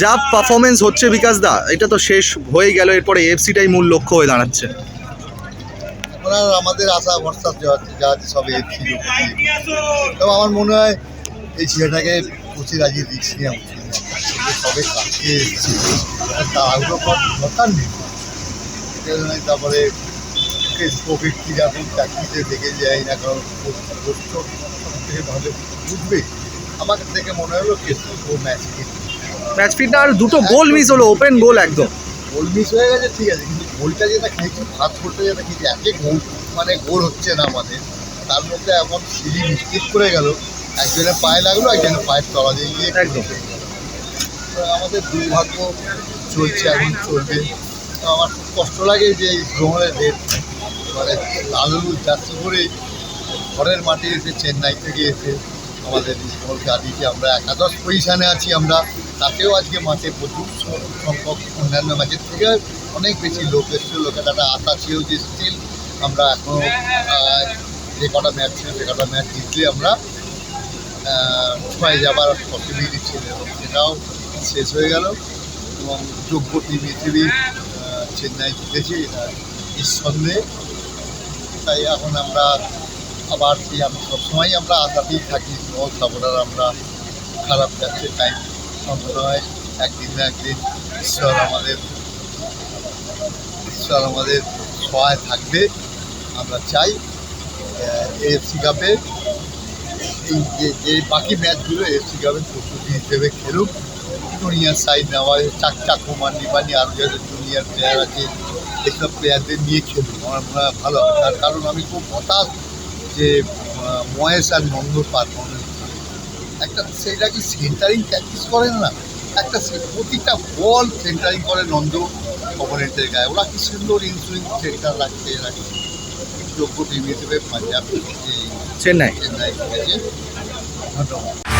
যা পারফরমেন্স হচ্ছে বিকাশ দা, এটা তো শেষ হয়ে গেল, এরপরে এফসিটাই মূল লক্ষ্য হয়ে দাঁড়াচ্ছে। ওনার আমাদের আশা, ভরসা যা আছে সব ছিল তবে আমার মনে হয় এই ছেলেটাকে প্রচুর আজকে দিচ্ছি সবে কাছে এসেছি। তাড়াহুড়ো করার দরকার নেই। তারপরে কোভিড কীরকম চাকরিতে দেখে যাই না, কারণ পোস্ট থেকে ভালো বুঝবে। আমার দেখে মনে হলো কেসু ও ম্যাচ ম্যাচ ফিটটা আর দুটো গোল মিস হলো ওপেন গোল একদম। গোল মিস হয়ে গেছে ঠিক আছে কিন্তু গোলটা যেটা খেয়েছি ফার্স্ট গোলটা যেটা খেয়েছি একে গোল মানে গোল হচ্ছে না আমাদের। তার মধ্যে এখন সিঁড়ি মিস্টেক করে গেল একজনের পায়ে লাগল একজনের পায়ের তলা দিয়ে গিয়ে একদম। তো আমাদের দুর্ভাগ্য চলছে এখন চলবে। তো আমার খুব কষ্ট লাগে যে এই ভ্রমণের রেট মানে লালু যাত্রী করে ঘরের মাটি এসে চেন্নাই থেকে এসে আমাদের স্মল গাড়িতে আমরা একাদশ পজিশানে আছি আমরা। তাতেও আজকে মাঠে প্রচুর সংখ্যক অন্যান্য ম্যাচের থেকে অনেক বেশি লোক এসছে লোকের একটা আশা ছিল যে স্টিল আমরা এখনও যে কটা ম্যাচ ছিল সে কটা ম্যাচ জিতলে আমরা ছয় যাবার পসিবিলিটি ছিল এবং সেটাও শেষ হয়ে গেল। এবং যোগ্য টিম হিসেবেই চেন্নাই জিতেছে, এটা নিঃসন্দেহে। তাই এখন আমরা আবার সেই আমি সবসময় আমরা আশাতেই থাকি সাপোর্টার আমরা খারাপ যাচ্ছে টাইম মনে হয় একদিন না একদিন ঈশ্বর আমাদের ঈশ্বর আমাদের সহায় থাকবে। আমরা চাই এএফসি কাপে এই যে যে বাকি ম্যাচগুলো এএফসি কাপের প্রস্তুতি হিসেবে খেলুক। জুনিয়র সাইড নেওয়া চাক চাক কুমার নিবানি আরও যাদের জুনিয়র প্লেয়ার আছে এইসব প্লেয়ারদের নিয়ে খেলুক। আমার মনে হয় ভালো। তার কারণ আমি খুব হতাশ যে ময়েস মহেশ আর নন্দর পারফরমেন্স একটা সেটা কি সেন্টারিং প্র্যাকটিস করেন না? একটা প্রতিটা বল সেন্টারিং করে নন্দ অপোনেন্টের গায়ে। ওরা কি সুন্দর ইনসুইং সেন্টার রাখছে রাখছে যোগ্য টিম হিসেবে পাঞ্জাব চেন্নাই। চেন্নাই ধন্যবাদ।